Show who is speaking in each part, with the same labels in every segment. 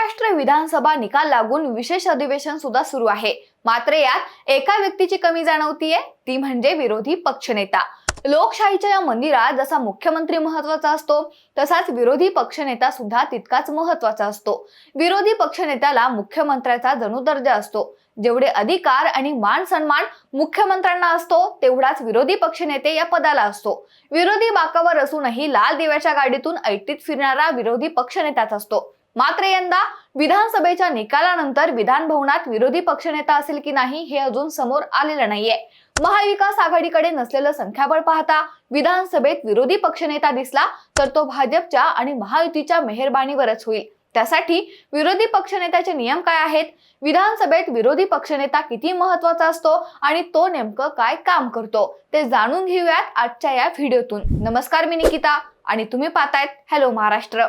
Speaker 1: महाराष्ट्र विधानसभा निकाल लागून विशेष अधिवेशन सुद्धा सुरू आहे. मात्र यात एका व्यक्तीची कमी जाणवतीये ती म्हणजे विरोधी पक्षनेता. लोकशाहीच्या या मंदिरात जसा मुख्यमंत्री महत्त्वाचा असतो तसाच विरोधी पक्षनेता सुद्धा तितकाच महत्त्वाचा असतो. विरोधी पक्षनेत्याला मुख्यमंत्र्याचा जणू दर्जा असतो. जेवढे अधिकार आणि मान सन्मान मुख्यमंत्र्यांना असतो तेवढाच विरोधी पक्षनेते या पदाला असतो. विरोधी बाकावर असूनही लाल दिव्याच्या गाडीतून ऐटीत फिरणारा विरोधी पक्षनेताच असतो. मात्र यंदा विधानसभेच्या निकालानंतर विधान भवनात विरोधी पक्षनेता असेल की नाही हे अजून समोर आलेलं नाहीये. महाविकास आघाडीकडे नसलेलं संख्याबळ पाहता विधानसभेत विरोधी पक्षनेता दिसला तर तो भाजपच्या आणि महायुतीच्या मेहरबानीवरच होईल. त्यासाठी विरोधी पक्षनेत्याचे नियम काय आहेत? विधानसभेत विरोधी पक्षनेता किती महत्त्वाचा असतो आणि तो नेमकं काय काम करतो? ते जाणून घेऊयात आजच्या या व्हिडिओतून. नमस्कार मी निकिता आणि तुम्ही पाहतायत हॅलो महाराष्ट्र.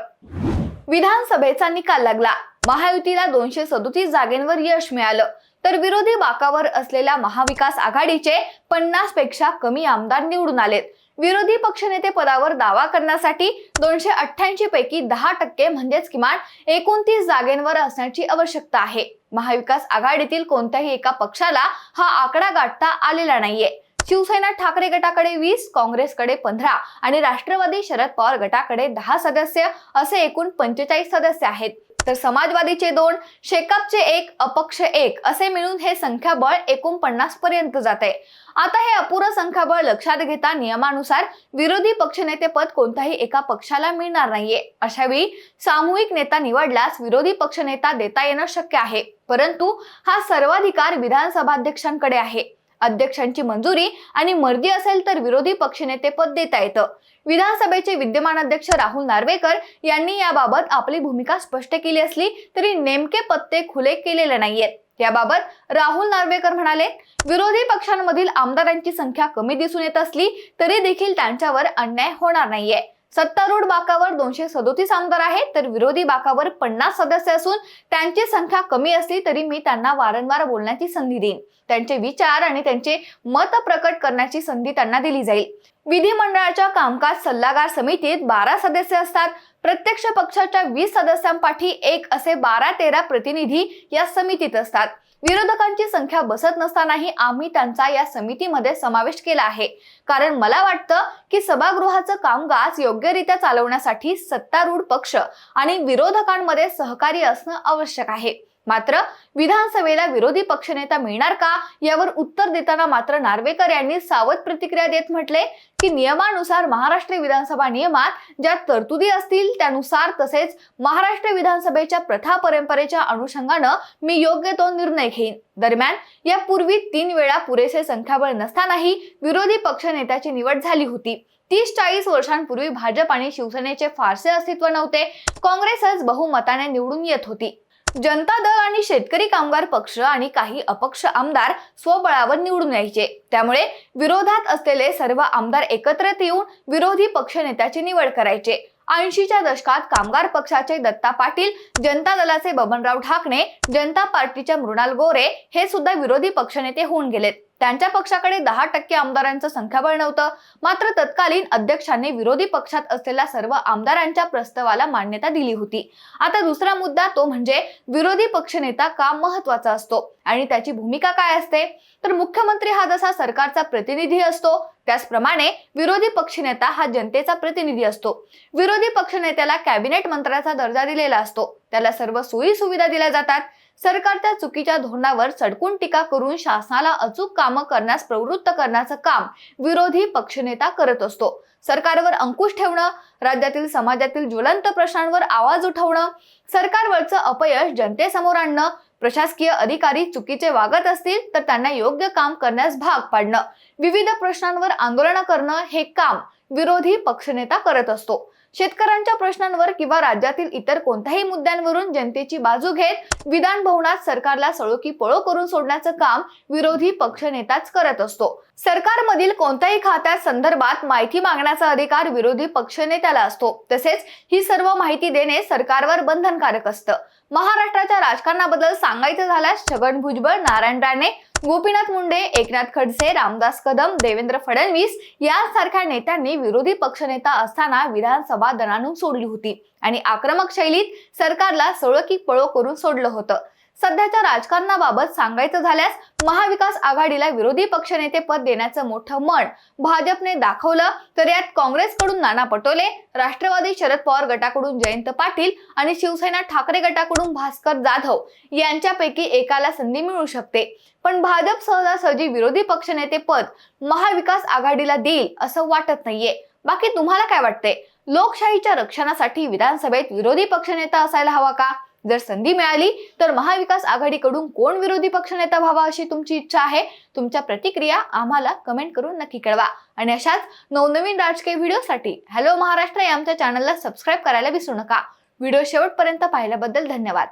Speaker 1: विधानसभेचा निकाल लागला. महायुतीला दोनशे सदोतीस जागेंवर यश मिळालं. तर विरोधी बाकावर असलेल्या महाविकास आघाडीचे पन्नासपेक्षा कमी आमदार निवडून आलेत. विरोधी पक्षनेते पदावर दावा करण्यासाठी दोनशे अठ्ठ्याऐंशी पैकी दहा टक्के म्हणजेच किमान एकोणतीस जागेंवर असण्याची आवश्यकता आहे. महाविकास आघाडीतील कोणत्याही एका पक्षाला हा आकडा गाठता आलेला नाहीये. शिवसेना ठाकरे गटाकडे वीस काँग्रेसकडे पंधरा आणि राष्ट्रवादी शरद पवार गटाकडे दहा सदस्य असे एकूण पंचेचाळीस सदस्य आहेत. तर समाजवादीचे दोन शेकअपचे एक अपक्ष एक असे मिळून हे संख्याबळ एकोणपन्नास पर्यंत जाते आता हे अपुरं संख्याबळ लक्षात घेता नियमानुसार विरोधी पक्षनेते पद कोणत्याही एका पक्षाला मिळणार नाहीये. अशावेळी सामूहिक नेता निवडल्यास विरोधी पक्षनेता देता येणं शक्य आहे. परंतु हा सर्वाधिकार विधानसभाध्यक्षांकडे आहे. अध्यक्षांची मंजुरी आणि मर्जी असेल तर विरोधी पक्षनेते पद देता येतं. विधानसभेचे विद्यमान अध्यक्ष राहुल नार्वेकर यांनी याबाबत आपली भूमिका स्पष्ट केली असली तरी नेमके पत्ते खुले केलेले नाहीयेत. याबाबत राहुल नार्वेकर म्हणाले विरोधी पक्षांमधील आमदारांची संख्या कमी दिसून येत असली तरी देखील त्यांच्यावर अन्याय होणार नाहीये. सत्तारूढ बाकावर दोनशे सदोतीस आमदार आहेत तर विरोधी बाकावर पन्नास सदस्य असून त्यांची संख्या कमी असली तरी मी त्यांना वारंवार बोलण्याची संधी देईन. त्यांचे विचार आणि त्यांचे मत प्रकट करण्याची संधी त्यांना दिली जाईल. विधिमंडळाच्या कामकाज सल्लागार समितीत बारा सदस्य असतात. प्रत्यक्ष पक्षाच्या वीस सदस्यांपाठी एक असे बारा तेरा प्रतिनिधी या समितीत असतात. विरोधकांची संख्या बसत नसतानाही आम्ही त्यांचा या समितीमध्ये समावेश केला आहे. कारण मला वाटतं की सभागृहाचं कामकाज योग्यरित्या चालवण्यासाठी सत्तारूढ पक्ष आणि विरोधकांमध्ये सहकार्य असणं आवश्यक आहे. मात्र विधानसभेला विरोधी पक्षनेता मिळणार का यावर उत्तर देताना मात्र नार्वेकर यांनी सावध प्रतिक्रिया देत म्हटले की नियमानुसार महाराष्ट्र विधानसभा नियमात ज्या तरतुदी असतील त्यानुसार तसेच महाराष्ट्र विधानसभेच्या प्रथा परंपरेच्या अनुषंगानं मी योग्य तो निर्णय घेईन. दरम्यान यापूर्वी तीन वेळा पुरेसे संख्याबळ नसतानाही विरोधी पक्षनेत्याची निवड झाली होती. तीस चाळीस वर्षांपूर्वी भाजप आणि शिवसेनेचे फारसे अस्तित्व नव्हते. काँग्रेसच बहुमताने निवडून येत होती. जनता दल आणि शेतकरी कामगार पक्ष आणि काही अपक्ष आमदार स्वबळावर निवडून यायचे. त्यामुळे विरोधात असलेले सर्व आमदार एकत्रित येऊन विरोधी पक्षनेत्याची निवड करायचे. ऐंशीच्या दशकात कामगार पक्षाचे दत्ता पाटील जनता दलाचे बबनराव ठाकणे जनता पार्टीच्या मृणाल गोरे हे सुद्धा विरोधी पक्षनेते होऊन गेलेत. त्यांच्या पक्षाकडे दहा टक्के आमदारांचं संख्याबळ नव्हतं. मात्र तत्कालीन अध्यक्षांनी विरोधी पक्षात असलेल्या सर्व आमदारांच्या प्रस्तावाला मान्यता दिली होती. आता दुसरा मुद्दा तो म्हणजे विरोधी पक्षनेता का महत्त्वाचा असतो? आणि त्याची भूमिका काय असते? तर मुख्यमंत्री हा जसा सरकारचा प्रतिनिधी असतो त्याचप्रमाणे विरोधी पक्षनेता हा जनतेचा प्रतिनिधी असतो. विरोधी पक्षनेत्याला कॅबिनेट मंत्र्याचा दर्जा दिलेला असतो. त्याला सर्व सोयी सुविधा दिल्या जातात. सरकार त्या चुकीच्या धोरणावर सडकून टीका करून शासनाला अचूक कामं करण्यास प्रवृत्त करण्याचं काम विरोधी पक्षनेता करत असतो. सरकारवर अंकुश ठेवणं राज्यातील समाजातील ज्वलंत प्रश्नांवर आवाज उठवणं सरकारवरचं अपयश जनतेसमोर आणणं प्रशासकीय अधिकारी चुकीचे वागत असतील तर त्यांना योग्य काम करण्यास भाग पाडणं विविध प्रश्नांवर आंदोलनं करणं हे काम विरोधी पक्षनेता करत असतो. शेतकऱ्यांच्या प्रश्नांवर किंवा राज्यातील इतर कोणत्याही मुद्द्यांवरून जनतेची बाजू घेत विधान भवनात सरकारला सळोकी पळो करून सोडण्याचं काम विरोधी पक्षनेताच करत असतो. सरकारमधील कोणत्याही खात्या संदर्भात माहिती मागण्याचा अधिकार विरोधी पक्षनेत्याला असतो. तसेच ही सर्व माहिती देणे सरकारवर बंधनकारक असतं. महाराष्ट्राच्या राजकारणाबद्दल सांगायचं झाल्यास छगन भुजबळ नारायण राणे गोपीनाथ मुंडे एकनाथ खडसे रामदास कदम देवेंद्र फडणवीस यांसारख्या नेत्यांनी विरोधी पक्षनेता असताना विधानसभा दणानून सोडली होती. आणि आक्रमक शैलीत सरकारला सळकी पळो करून सोडलं होतं. सध्याच्या राजकारणाबाबत सांगायचं झाल्यास महाविकास आघाडीला विरोधी पक्षनेते पद देण्याचं मोठं मन भाजपने दाखवलं. तर यात काँग्रेसकडून नाना पटोले राष्ट्रवादी शरद पवार गटाकडून जयंत पाटील आणि शिवसेना ठाकरे गटाकडून भास्कर जाधव यांच्यापैकी एकाला संधी मिळू शकते. पण भाजप सहजासहजी विरोधी पक्षनेते पद महाविकास आघाडीला देईल असं वाटत नाहीये. बाकी तुम्हाला काय वाटते लोकशाहीच्या रक्षणासाठी विधानसभेत विरोधी पक्षनेता असायला हवा का? जर संधी मिळाली तर महाविकास आघाडीकडून कोण विरोधी पक्षनेता व्हावा अशी तुमची इच्छा आहे? तुमच्या प्रतिक्रिया आम्हाला कमेंट करून नक्की कळवा. आणि अशाच नवनवीन राजकीय व्हिडिओसाठी हॅलो महाराष्ट्र या आमच्या चॅनलला सबस्क्राईब करायला विसरू नका. व्हिडिओ शेवटपर्यंत पाहिल्याबद्दल धन्यवाद.